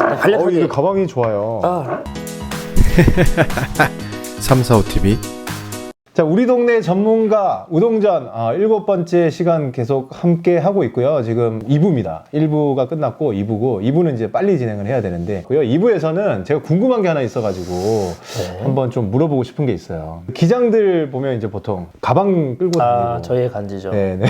어, 간략하게. 이거 가방이 좋아요. 아, 345TV 자, 우리 동네 전문가 우동전 아, 일곱 번째 시간 계속 함께 하고 있고요. 지금 2부입니다. 1부가 끝났고 2부고 2부는 이제 빨리 진행을 해야 되는데 2부에서는 제가 궁금한 게 하나 있어가지고 네. 한번 좀 물어보고 싶은 게 있어요. 기장들 보면 이제 보통 가방 끌고 다니고 아 저희의 간지죠. 네네.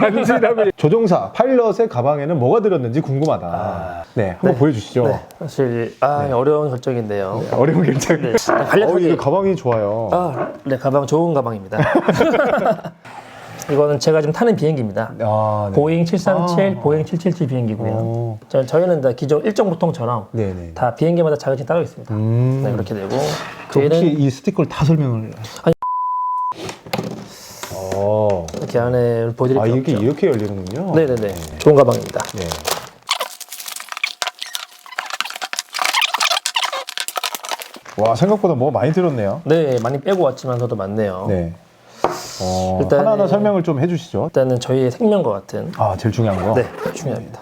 간지라면 조종사 파일럿의 가방에는 뭐가 들었는지 궁금하다. 아. 네, 한번 네. 보여주시죠. 네, 사실 아 어려운 결정인데요. 어려운 결정. 네, 어, 간략하게 이거 가방이 좋아요. 아, 네 가방 좋은 가방입니다. 이거는 제가 지금 타는 비행기입니다. 아, 네. 보잉 737, 아. 보잉 777 비행기고요. 어, 저, 저희는 다 기존 일정 보통처럼 네네. 다 비행기마다 자격증 따로 있습니다. 음. 네, 그렇게 되고 그 혹시 뒤에는 이 스티커를 다 설명을 아니. 어. 이렇게 안에 보여드릴 아 게 이게 없죠. 이렇게 열리는군요. 네네네. 좋은 가방입니다. 네. 와 생각보다 뭐 많이 들었네요. 네, 많이 빼고 왔지만서도 많네요. 네. 어, 일단은- 하나하나 설명을 좀 해주시죠. 일단은 저희의 생명과 같은 아 제일 중요한 거. 네, 중요합니다.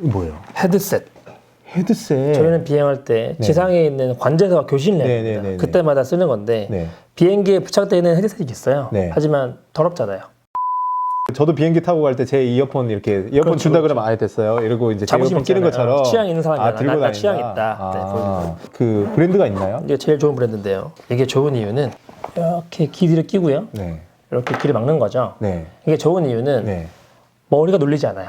이거 뭐예요? 헤드셋. 헤드셋. 저희는 비행할 때 네. 지상에 있는 관제사와 교신을 네. 네, 네, 네. 그때마다 쓰는 건데 네. 비행기에 부착되어 있는 헤드셋이 있어요. 네. 하지만 더럽잖아요. 저도 비행기 타고 갈 때 제 이어폰 이렇게 이어폰 그렇죠, 준다 그렇죠. 그러면 아예 됐어요. 이러고 이제 제 이어폰 끼는 있잖아요. 것처럼 취향 있는 사람이 아, 들고 나- 나 다닌다. 취향 있다. 네, 아, 그 브랜드가 있나요? 이게 제일 좋은 브랜드인데요. 이게 좋은 이유는 이렇게 기디를 끼고요. 네. 이렇게 길을 막는 거죠. 네. 이게 좋은 이유는 네. 머리가 눌리지 않아요.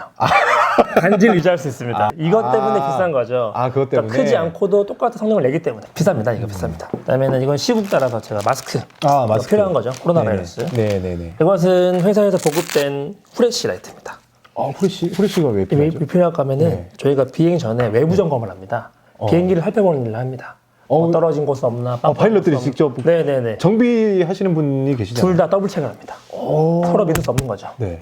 간지를 유지할 수 있습니다. 이것 때문에 아. 비싼 거죠. 아, 그것 그러니까 때문에? 크지 않고도 똑같은 성능을 내기 때문에 비쌉니다. 이거 비쌉니다. 그다음에는 이건 시국 따라서 제가 마스크 아 마스크 필요한 거죠. 코로나 바이러스. 네네네. 이것은 회사에서 보급된 후레쉬 라이트입니다. 아 후레쉬 후레쉬가 왜 왜 필요하죠? 필요할까 하면은 네. 저희가 비행 전에 외부 점검을 합니다. 비행기를 살펴보는 일을 합니다. 어. 뭐 떨어진 곳 없나? 아, 파일럿들이 직접 네네네. 정비하시는 분이 계시잖아요. 둘 다 더블 체크를 합니다. 오. 서로 믿을 수 없는 거죠. 네.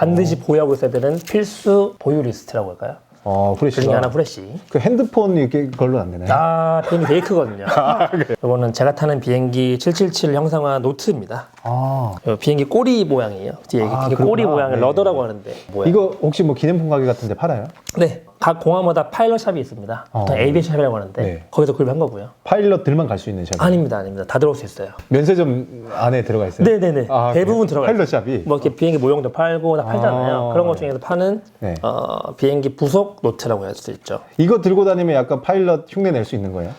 반드시 보유하고 있어야 되는 필수 보유 리스트라고 할까요? 어 그 중에 후레쉬가 하나 후레쉬. 그 핸드폰 이렇게 걸로 안 되나요? 아, 비행기 되게 크거든요. 이거는 제가 타는 비행기 777 형상화 노트입니다. 아. 이 비행기 꼬리 모양이에요. 뒤에 아, 이게 꼬리 그렇구나. 모양을 네. 러더라고 하는데 뭐야? 이거 혹시 뭐 기념품 가게 같은 데 팔아요? 네, 각 공항마다 파일럿 샵이 있습니다. 어. 보통 에이비에이션 샵이라고 하는데 네. 거기서 구입한 거고요. 파일럿들만 갈 수 있는 샵. 아닙니다, 아닙니다. 다 들어올 수 있어요. 면세점 안에 들어가 있어요? 네네네. 아, 대부분 그래요? 들어가 파일럿 샵이. 뭐 이렇게 비행기 모형도 팔고 다 팔잖아요. 아. 그런 것 중에서 파는 네. 어, 비행기 부속 노트라고 할 수 있죠. 이거 들고 다니면 약간 파일럿 흉내 낼 수 있는 거예요?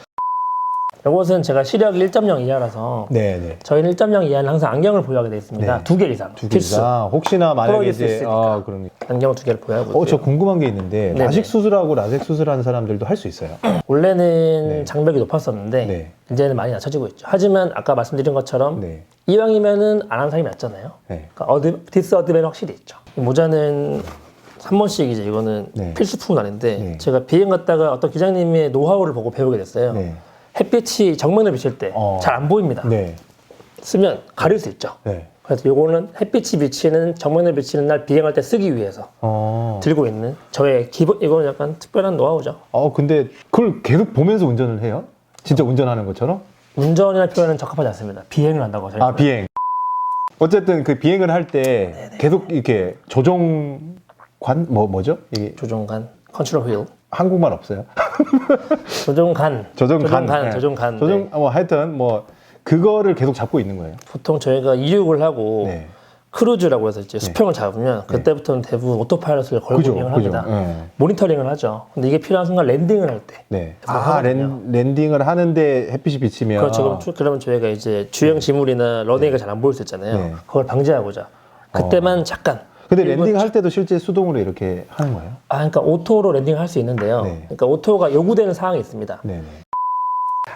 이것은 제가 시력 1.0 이하라서 네네. 저희는 1.0 이하는 항상 안경을 보유하게 되어 있습니다. 네. 두 개 이상. 두 필수. 개가 혹시나 만약에 수 이제 있으니까. 아 그러니까. 안경을 두 개를 보유하고 있고요. 어저 궁금한 게 있는데 네네. 라식 수술하고 라섹 수술하는 사람들도 할 수 있어요. 원래는 네. 장벽이 높았었는데 네. 이제는 많이 낮춰지고 있죠. 하지만 아까 말씀드린 것처럼 네. 이왕이면은 안 하는 사람이 낫잖아요. 네. 그러니까 어드, 디스어드밴 확실히 있죠. 이 모자는 한 번씩 이제 이거는 네. 필수품은 아닌데 네. 제가 비행 갔다가 어떤 기장님의 노하우를 보고 배우게 됐어요. 네. 햇빛이 정면을 비칠 때잘안 어. 보입니다. 네. 쓰면 가릴 수 있죠. 네. 그래서 이거는 햇빛이 비치는 정면을 비치는 날 비행할 때 쓰기 위해서 어. 들고 있는 저의 기본 이거는 약간 특별한 노하우죠. 어 근데 그걸 계속 보면서 운전을 해요? 진짜 운전하는 것처럼? 운전이라는 표현은 적합하지 않습니다. 비행을 한다고 저희 아 비행. 어쨌든 그 비행을 할 때 계속 이렇게 조종관 뭐 뭐죠? 이게 조종간 컨트롤 휠 한국말 없어요? 조종간 조종간. 조종간 네. 조종간 조종 네. 뭐 하여튼 뭐 그거를 계속 잡고 있는 거예요. 보통 저희가 이륙을 하고 네. 크루즈라고 해서 이제 수평을 잡으면 그때부터는 대부분 오토파일럿을 걸고 그죠, 비행을 그죠. 합니다. 네. 모니터링을 하죠. 근데 이게 필요한 순간 랜딩을 할 때. 네. 뭐아 하거든요. 랜, 랜딩을 하는데 햇빛이 비치면 그렇죠. 그럼, 주- 그러면 저희가 이제 주행 지물이나 러닝이 잘 안 보일 수 있잖아요. 네. 그걸 방지하고자 그때만 잠깐. 근데 랜딩 할 때도 실제 수동으로 이렇게 하는 거예요? 아, 그러니까 오토로 랜딩을 할 수 있는데요. 네. 그러니까 오토가 요구되는 사항이 있습니다. 네네.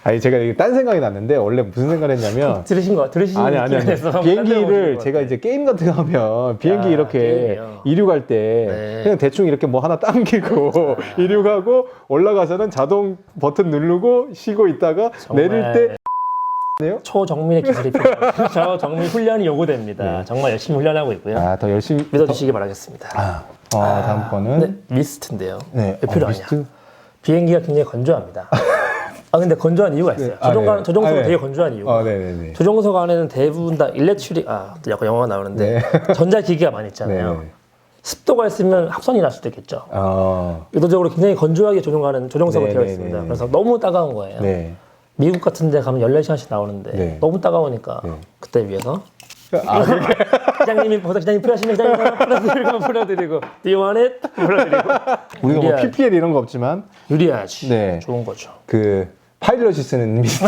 아니 제가 이게 딴 생각이 났는데 원래 무슨 생각을 했냐면 들으신 거 들으신 아니 아니 아니 기분에서 딴 비행기를 제가 이제 게임 같은 거 하면 비행기 아, 이렇게 게임이요? 이륙할 때 네. 그냥 대충 이렇게 뭐 하나 당기고 이륙하고 올라가서는 자동 버튼 누르고 쉬고 있다가 정말 내릴 때 초정밀의 기술이 필요합니다. 저정밀 훈련이 요구됩니다. 네. 정말 열심히 훈련하고 있고요. 아 더 열심히 믿어주시기 바라겠습니다. 아, 어, 다음 거는 네, 미스트인데요. 네. 왜 어, 필요하냐? 미스트? 비행기가 굉장히 건조합니다. 아 근데 건조한 이유가 있어요. 네. 아, 조종관 네. 조종소가 아, 네. 되게 건조한 이유가. 어 네네네 조종석 안에는 대부분 다 일렉트릭 아 약간 영어가 나오는데 전자기기가 많이 있잖아요. 네. 습도가 있으면 합선이 날 수도 있겠죠. 어, 의도적으로 굉장히 건조하게 조종하는 조종석으로 네, 되어 네, 있습니다. 네, 네. 그래서 너무 따가운 거예요. 네. 미국 같은 데 가면 14시간씩 나오는데 네. 너무 따가우니까 네. 그때 위해서 아, 기장님이 보다 기장님 필요하시면 기장님 풀어드리고 풀어드리고 Do you want it? 풀어드리고 우리가 뭐 유리하지. PPL 이런 거 없지만 유리하지 네. 좋은 거죠 그 파일럿이 쓰는 미스.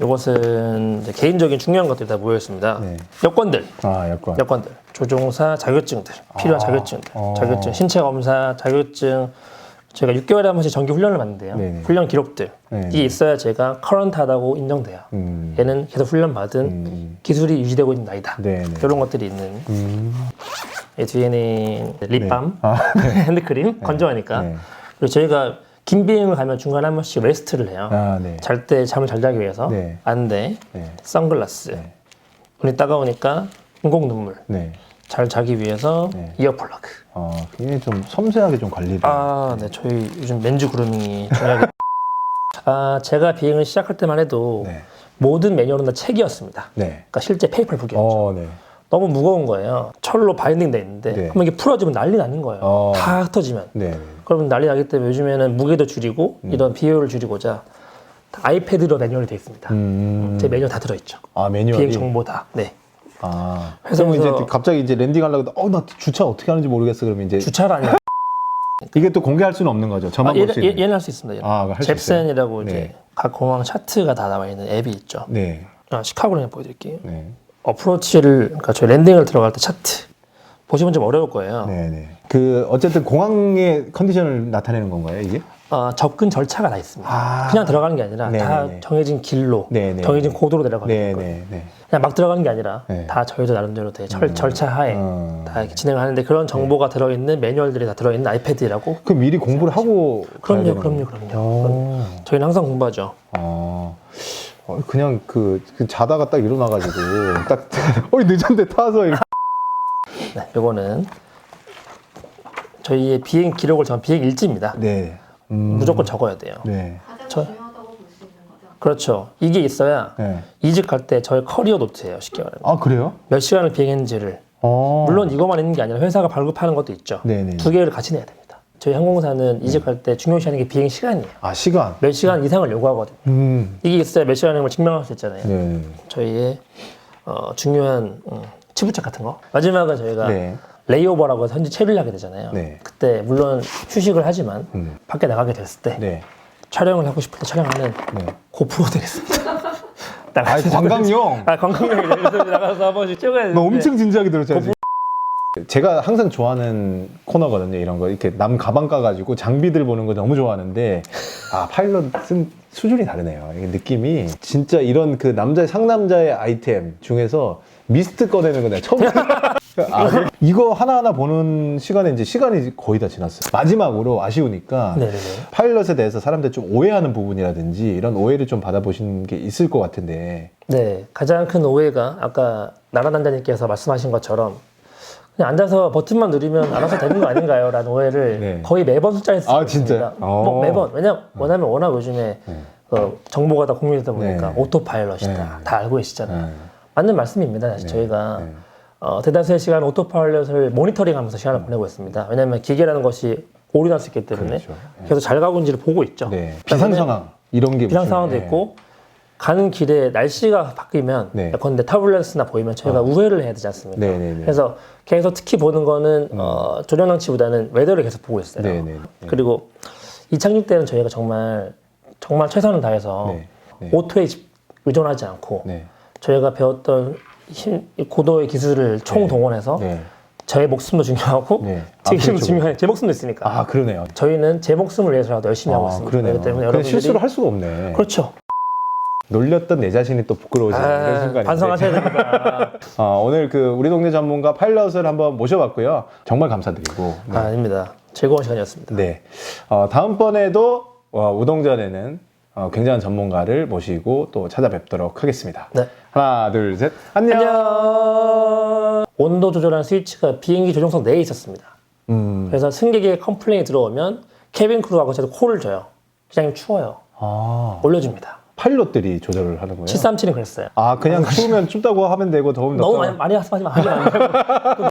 이것은 이제 개인적인 중요한 것들이 다 모여 있습니다 네. 여권들 아, 여권. 여권들 조종사 자격증들 필요한 아. 자격증들 어. 자격증 신체 검사 자격증 저희가 6개월에 한 번씩 정기 훈련을 받는데요 네네. 훈련 기록들 네. 이게 있어야 제가 커런트하다고 인정돼요 음. 얘는 계속 훈련 받은 음. 기술이 유지되고 있는 나이다 네, 네. 이런 것들이 있는 음. 이 뒤에는 립밤 아, 핸드크림 건조하니까 네. 그리고 저희가 긴 비행을 가면 중간에 한 번씩 레스트를 해요 아, 네. 잘때 잠을 잘 자기 위해서 네. 안대 네. 선글라스 네. 눈이 따가우니까 인공 눈물 네. 잘 자기 위해서 네. 이어 플러그 어, 굉장히 좀 섬세하게 좀 관리를. 아, 네. 저희 요즘 맨즈 그루밍이 중요하게. 아, 제가 비행을 시작할 때만 해도 네. 모든 매뉴얼은 다 책이었습니다. 네. 그러니까 실제 페이퍼 북이었죠. 어, 네. 너무 무거운 거예요. 철로 바인딩 돼 있는데 네. 한번 이게 풀어지면 난리 나는 거예요. 어. 다 흩어지면. 네. 네. 그러면 난리 나기 때문에 요즘에는 무게도 줄이고 이런 비효율을 줄이고자 다 아이패드로 매뉴얼이 돼 있습니다. 음. 제 매뉴얼 다 들어있죠. 아, 매뉴얼이. 비행 정보 다. 네. 아. 그러면 이제 갑자기 이제 랜딩 하려고 어, 나 주차 어떻게 하는지 모르겠어. 그러면 이제 주차라니. 이게 또 공개할 수는 없는 거죠. 아, 저만 볼 얘는, 수 얘- 있는. 얘는 할수 있습니다. 얘는. 아, 할수 있어요? 잽센이라고 네. 이제 각 공항 차트가 다 나와 있는 앱이 있죠. 네. 아, 시카고를 그냥 보여드릴게요. 네. 어프로치를 그러니까 저희 랜딩을 들어갈 때 차트 보시면 좀 어려울 거예요. 네, 네. 그 어쨌든 공항의 컨디션을 나타내는 건가요, 이게? 어, 접근 절차가 다 있습니다. 아. 그냥 들어가는 게 아니라 다 네네네. 정해진 길로, 네네. 정해진 고도로 내려가는 네, 거예요. 네, 네. 그냥 막 들어가는 게 아니라 네. 다 저희도 나름대로 되 절, 절차 하에 음. 다 이렇게 진행을 하는데 그런 정보가 들어있는 매뉴얼들이 다 들어있는 아이패드라고. 그 미리 공부를 하고 가야 그럼요, 되는 그럼요, 거예요? 그럼요. 오. 저희는 항상 공부하죠. 어. 어, 그냥 그, 그 자다가 딱 일어나가지고 딱 어이 늦었는데 타서 이렇게 네, 요거는 저희의 비행 기록을 적은 비행 일지입니다. 네. 음. 무조건 적어야 돼요. 네. 가장 저- 중요하다고 볼 수 있는 거죠. 그렇죠. 이게 있어야 네. 이직 갈때 저의 커리어 노트예요. 쉽게 말하면. 아 그래요? 몇 시간을 비행했는지를 어. 물론 이것만 있는 게 아니라 회사가 발급하는 것도 있죠. 네네. 두 개를 같이 내야 됩니다. 저희 항공사는 이직할 때 중요시하는 게 비행 시간이에요. 아 시간. 몇 시간 이상을 요구하거든요. 음. 이게 있어야 몇 시간인 걸 증명할 수 있잖아요. 네. 저희의 어, 중요한 음, 치부책 같은 거. 마지막은 저희가 네. 레이오버라고 해서 현지 체류를 하게 되잖아요. 네. 그때 물론 휴식을 하지만 음. 밖에 나가게 됐을 때 네. 촬영을 하고 싶을 때 촬영하는 네. 고프로 되겠습니다. 아 나가서 관광용. 아 관광객이 그래서 나가서 한 번씩 찍어야 되는데 너 엄청 진지하게 들었잖아요. 제가 항상 좋아하는 코너거든요. 이런 거 이렇게 남 가방 까가지고 장비들 보는 거 너무 좋아하는데 아 파일럿은 수준이 다르네요. 이게 느낌이 진짜 이런 그 남자 상남자의 아이템 중에서 미스트 꺼내는 거 내가 처음. 아, 그래? 이거 하나하나 보는 시간에 이제 시간이 거의 다 지났어요. 마지막으로 아쉬우니까 네네네. 파일럿에 대해서 사람들 좀 오해하는 부분이라든지 이런 오해를 좀 받아보시는 게 있을 것 같은데 네, 가장 큰 오해가 아까 나라단장님께서 말씀하신 것처럼 그냥 앉아서 버튼만 누르면 알아서 되는 거 아닌가요? 라는 오해를 네. 거의 매번 숫자에 쓰고 아, 있습니다. 진짜요? 뭐 어. 매번. 왜냐, 왜냐면 워낙 요즘에 어, 정보가 다 공유되다 보니까 네. 오토파일럿이다. 네. 다 알고 계시잖아요. 네. 맞는 말씀입니다. 사실 네. 저희가 네. 어, 대다수의 시간 오토파일럿을 모니터링하면서 시간을 보내고 있습니다. 왜냐하면 기계라는 것이 오류날 수 있기 때문에 그렇죠. 계속 잘 가고 있는지를 보고 있죠. 네. 비상 상황 이런 게 비상 상황도 네. 있고 가는 길에 날씨가 바뀌면 네. 예컨대 타블렌스나 보이면 저희가 우회를 해야 되지 않습니까? 네, 네, 네. 그래서 계속 특히 보는 거는 어, 조련 장치보다는 웨더를 계속 보고 있어요. 네, 네, 네. 그리고 이착륙 때는 저희가 정말 정말 최선을 다해서 네, 네. 오토에 집- 의존하지 않고 네. 저희가 배웠던 힘, 고도의 기술을 총동원해서 네. 저의 목숨도 중요하고 네. 아, 제 힘도 그렇죠. 중요해 제 목숨도 있으니까 아 그러네요. 저희는 제 목숨을 위해서라도 열심히 하고 아, 있습니다. 그러네요. 그렇기 때문에 여러분들이 실수를 할 수가 없네. 그렇죠. 놀렸던 내 자신이 또 부끄러워지는 아, 순간인데. 반성하셔야 됩니다. 어, 오늘 그 우리 동네 전문가 파일럿을 한번 모셔봤고요. 정말 감사드리고. 네. 아, 아닙니다. 즐거운 시간이었습니다. 네. 어, 다음번에도 어, 우동전에는 어, 굉장한 전문가를 모시고 또 찾아뵙도록 하겠습니다. 네. 하나, 둘, 셋. 안녕. 안녕. 온도 조절하는 스위치가 비행기 조종석 내에 있었습니다. 음. 그래서 승객의 컴플레인이 들어오면 케빈 크루하고 저도 콜을 줘요. 기장님 추워요. 아, 올려줍니다. 파일럿들이 조절을 하는 거예요? 737은 그랬어요. 아, 그냥 추우면 춥다고 하면 되고 더우면 너무 덥다고 많이, 많이 하지 마, 하지 마.